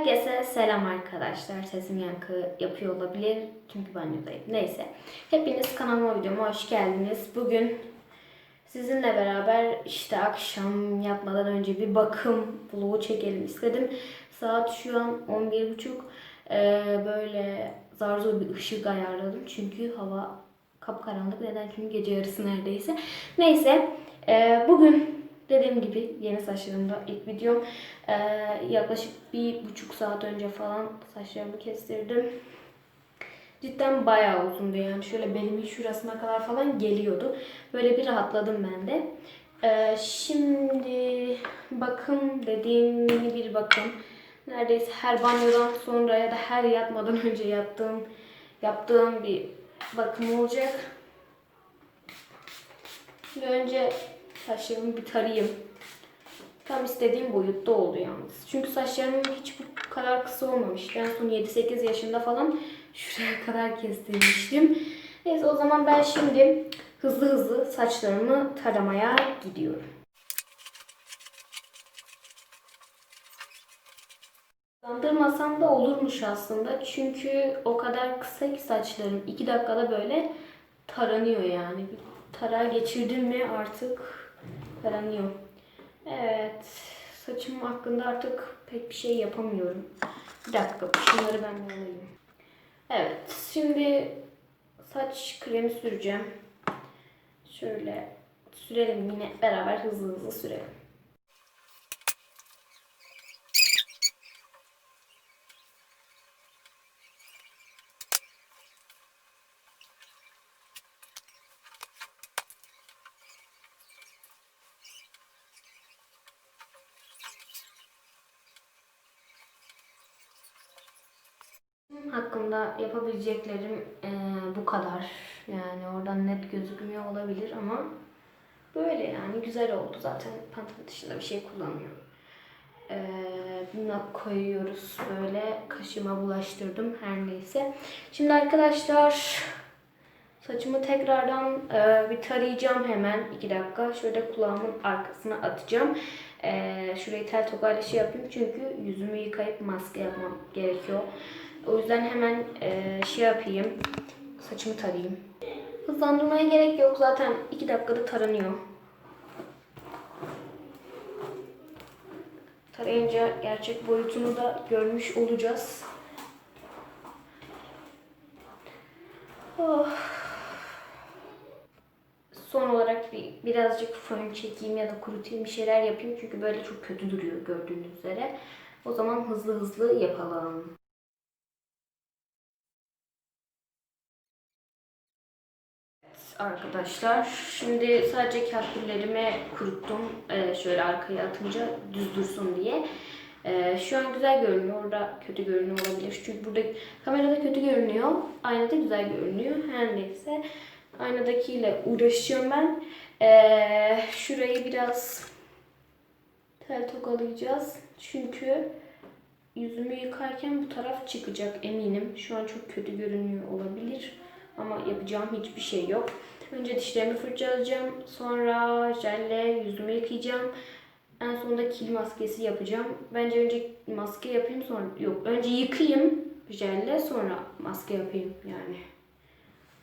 Herkese selam arkadaşlar. Sesim yankı yapıyor olabilir çünkü banyodayım. Neyse. Hepiniz kanalıma videoma hoş geldiniz. Bugün sizinle beraber işte akşam yatmadan önce bir bakım vlogu çekelim istedim. Saat şu an 11.30. Ee, böyle zar zor bir ışık ayarladım. Çünkü hava kapkaranlık. Neden? Çünkü gece yarısı neredeyse. Neyse. ee, bugün Dediğim gibi yeni saçlarımda ilk videom. Ee, yaklaşık bir buçuk saat önce falan saçlarımı kestirdim. Cidden bayağı uzundu yani. Şöyle belimin şurasına kadar falan geliyordu. Böyle bir rahatladım ben de. Ee, şimdi bakım dediğim bir bakım. Neredeyse her banyodan sonra ya da her yatmadan önce yaptığım yaptığım bir bakım olacak. Şimdi önce saçlarımı bir tarayayım. Tam istediğim boyutta oldu yalnız. Çünkü saçlarım hiç bu kadar kısa olmamıştı. En son 7-8 yaşında falan şuraya kadar kestirmiştim. Neyse o zaman ben şimdi hızlı hızlı saçlarımı taramaya gidiyorum. Bandırmasam da olurmuş aslında. Çünkü o kadar kısa ki saçlarım. 2 dakikada böyle taranıyor yani. Tarağa geçirdim mi artık taranıyor. Evet. Saçım hakkında artık pek bir şey yapamıyorum. Bir dakika şunları ben bir alayım. Evet. Şimdi saç kremi süreceğim. Şöyle sürelim yine beraber hızlı hızlı sürelim. Hakkında yapabileceklerim eee, bu kadar. Yani oradan net gözükmüyor olabilir ama böyle yani güzel oldu. Zaten pantolon dışında bir şey kullanmıyorum. Eee buna koyuyoruz böyle kaşıma bulaştırdım her neyse. Şimdi arkadaşlar saçımı tekrardan eee, bir tarayacağım hemen 2 dakika. Şöyle kulağımın arkasına atacağım. Eee şurayı tel tokayla şey yapayım çünkü yüzümü yıkayıp maske yapmam gerekiyor. O yüzden hemen e, şey yapayım. Saçımı tarayayım. Hızlandırmaya gerek yok. Zaten 2 dakikada taranıyor. Tarayınca gerçek boyutunu da görmüş olacağız. Oh. Son olarak bir birazcık fön çekeyim ya da kurutayım bir şeyler yapayım çünkü böyle çok kötü duruyor gördüğünüz üzere. O zaman hızlı hızlı yapalım. Arkadaşlar. Şimdi sadece kahküllerimi kuruttum. Ee, şöyle arkaya atınca düz dursun diye. Ee, şu an güzel görünüyor. Orada kötü görünüyor olabilir. Çünkü burada kamerada kötü görünüyor. Aynada güzel görünüyor. Her neyse. Aynadakiyle uğraşıyorum ben. Ee, şurayı biraz tel tokalayacağız. Çünkü yüzümü yıkarken bu taraf çıkacak eminim. Şu an çok kötü görünüyor olabilir. Ama yapacağım hiçbir şey yok. Önce dişlerimi fırçalayacağım. Sonra jelle yüzümü yıkayacağım. En sonunda kil maskesi yapacağım. Bence önce maske yapayım sonra yok. Önce yıkayayım jelle sonra maske yapayım yani.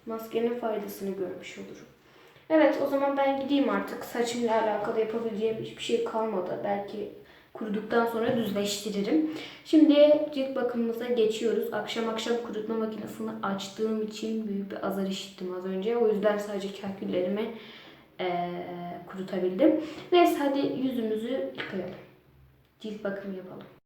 Maskenin faydasını görmüş olurum. Evet o zaman ben gideyim artık. Saçımla alakalı yapabileceğim hiçbir şey kalmadı. Belki kuruduktan sonra düzleştiririm. Şimdi cilt bakımımıza geçiyoruz. Akşam akşam kurutma makinesini açtığım için büyük bir azar işittim az önce. O yüzden sadece kahküllerimi ee, kurutabildim. Neyse hadi yüzümüzü yıkayalım. Cilt bakımı yapalım.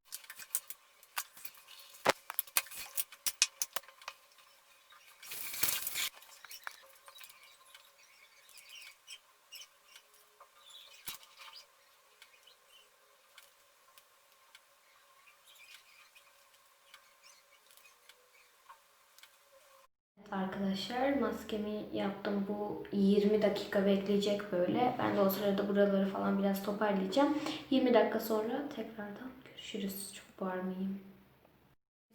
Arkadaşlar maskemi yaptım. Bu 20 dakika bekleyecek böyle. Ben de o sırada buraları falan biraz toparlayacağım. 20 dakika sonra tekrardan görüşürüz. Çok bağırmayayım.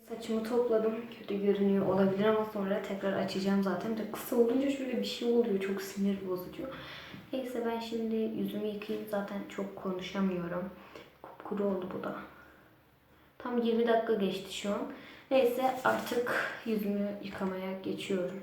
Saçımı topladım. Kötü görünüyor olabilir ama sonra tekrar açacağım zaten. De kısa olunca şöyle bir şey oluyor. Çok sinir bozucu. Neyse ben şimdi yüzümü yıkayayım. Zaten çok konuşamıyorum. Kupkuru oldu bu da. Tam 20 dakika geçti şu an. Neyse artık yüzümü yıkamaya geçiyorum.